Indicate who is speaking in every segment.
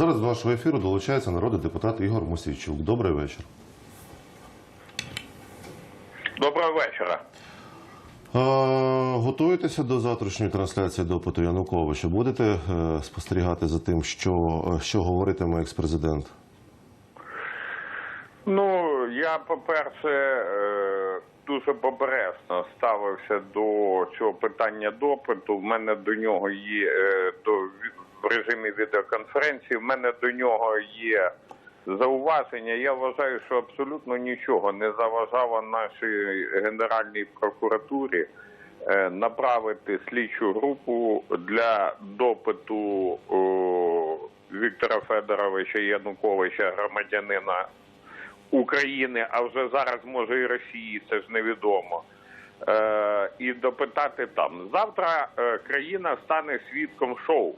Speaker 1: Зараз до нашого ефіру долучається народний депутат Ігор Мосійчук. Добрий вечір.
Speaker 2: Доброго вечора.
Speaker 1: Е, готуєтеся до завтрашньої трансляції допиту Януковича. Будете е, спостерігати за тим, що, е, що говоритиме експрезидент?
Speaker 2: Ну, я, по-перше, е, дуже побересно ставився до цього питання допиту. В мене до нього є е, до режимі відеоконференції. В мене до нього є зауваження. Я вважаю, що абсолютно нічого не заважало нашій генеральній прокуратурі е, направити слідчу групу для допиту Віктора Федоровича Януковича, громадянина України, а вже зараз може і Росії, це ж невідомо. Е, і допитати там. Завтра е, країна стане свідком шоу.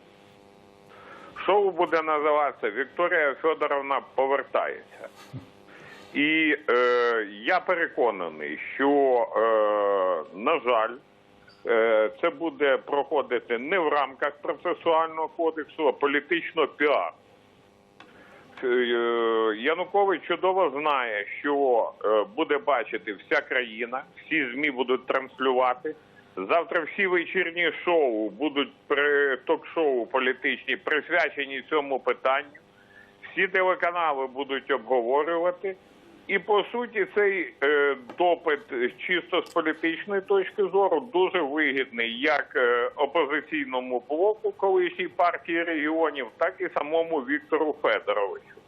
Speaker 2: Шоу буде називатися Вікторія Федоровна повертається. І е, я переконаний, що, е, на жаль, е, це буде проходити не в рамках процесуального кодексу, а політичного піару. Е, Янукович чудово знає, що е, буде бачити вся країна, всі ЗМІ будуть транслювати. Завтра всі вечірні шоу будуть при ток-шоу політичні присвячені цьому питанню. Всі телеканали будуть обговорювати. І по суті, цей е, допит чисто з політичної точки зору дуже вигідний як е, опозиційному блоку колишній партії регіонів, так і самому Віктору Федоровичу.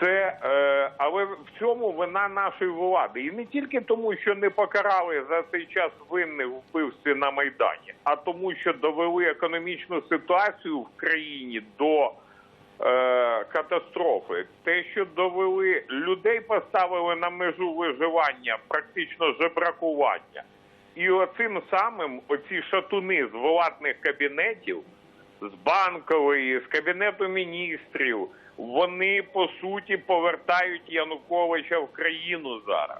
Speaker 2: Це е, але в цьому вина нашої влади, і не тільки тому, що не покарали за цей час винних вбивстві на майдані, а тому, що довели економічну ситуацію в країні до е, катастрофи. Те, що довели людей, поставили на межу виживання, практично жебракування, і оцим самим оці шатуни з владних кабінетів з банкової, з кабінету міністрів, вони по суті повертають Януковича в країну зараз.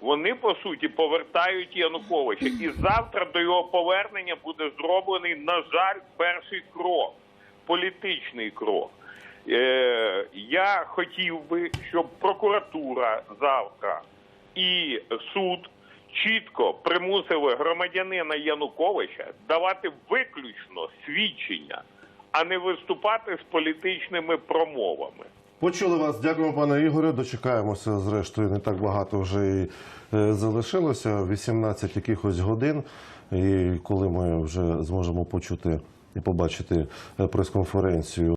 Speaker 2: Вони по суті повертають Януковича, і завтра до його повернення буде зроблений, на жаль, перший крок, політичний крок. Е, я хотів би, щоб прокуратура завтра і суд чітко примусили громадянина Януковича давати виключно свідчення, а не виступати з політичними промовами.
Speaker 1: Почули вас. Дякуємо, пане Ігоре. Дочекаємося. Зрештою, не так багато вже і е, залишилося. 18 якихось годин. І коли ми вже зможемо почути і побачити е, прес-конференцію